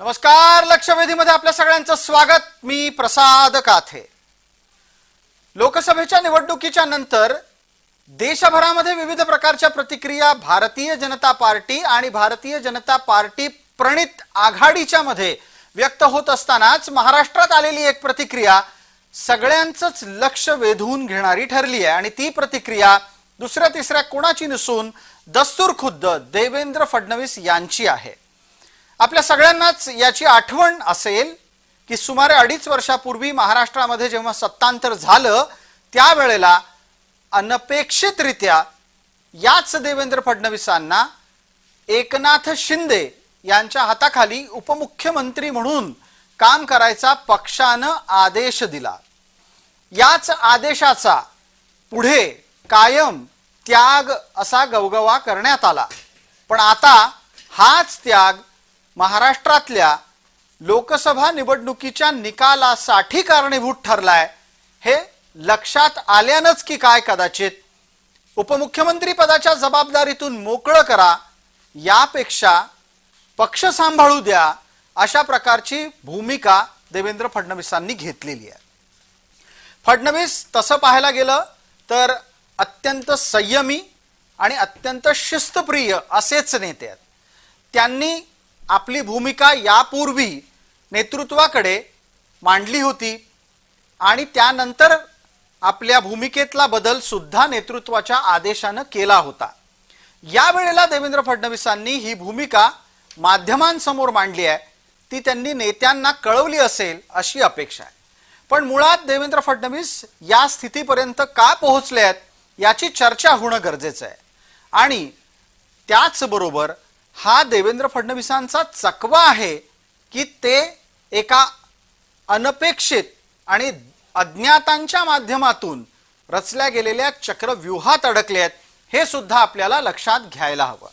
नमस्कार लक्षवेधीमध्ये आपल्या सगळ्यांचं स्वागत. मी प्रसाद काथे. लोकसभेच्या निवडणुकीच्या नंतर देशभरामध्ये विविध प्रकारच्या प्रतिक्रिया भारतीय जनता पार्टी आणि भारतीय जनता पार्टी प्रणित आघाडीच्या मध्ये व्यक्त होत असतानाच महाराष्ट्रात आलेली एक प्रतिक्रिया सगळ्यांचंच लक्ष वेधून घेणारी ठरली आहे. आणि ती प्रतिक्रिया दुसऱ्या तिसऱ्या कोणाची नसून दस्तूर खुद्द देवेंद्र फडणवीस यांची आहे. आपल्या सगळ्यांनाच याची आठवण असेल की सुमारे अडीच वर्षापूर्वी महाराष्ट्रामध्ये जेव्हा सत्तांतर झालं त्यावेळेला अनपेक्षितरित्या याच देवेंद्र फडणवीसांना एकनाथ शिंदे यांच्या हाताखाली उपमुख्यमंत्री म्हणून काम करायचा पक्षानं आदेश दिला. याच आदेशाचा पुढे कायम त्याग असा गवगवा करण्यात आला. पण आता हाच त्याग महाराष्ट्रातल्या लोकसभा निवडणुकीच्या निकालासाठी कारणीभूत ठरलाय. हे लक्षात आल्यानंच की काय कदाचित? उपमुख्यमंत्री पदाच्या जबाबदारीतून मोकळं करा. यापेक्षा पक्ष सांभाळू द्या अशा प्रकारची भूमिका देवेंद्र फडणवीसांनी घेतलेली आहे. फडणवीस तसं पाहायला गेलं तर अत्यंत संयमी आणि अत्यंत शिस्तप्रिय असेच नेते आहेत. त्यांनी आपली भूमिका यापूर्वी नेतृत्वाकडे मांडली होती आणि त्यानंतर आपल्या भूमिकेतला बदल सुद्धा नेतृत्वाच्या आदेशानं केला होता. यावेळेला देवेंद्र फडणवीसांनी ही भूमिका माध्यमांसमोर मांडली आहे. ती त्यांनी नेत्यांना कळवली असेल अशी अपेक्षा आहे. पण मुळात देवेंद्र फडणवीस या स्थितीपर्यंत का पोहोचले आहेत याची चर्चा होणं गरजेचं आहे. आणि त्याचबरोबर हा देवेंद्र फडणवीसांचा चकवा आहे की ते एका अनपेक्षित आणि अज्ञातांच्या माध्यमातून रचल्या गेलेल्या चक्रव्यूहात अडकले आहेत हे सुद्धा आपल्याला लक्षात घ्यायला हवं.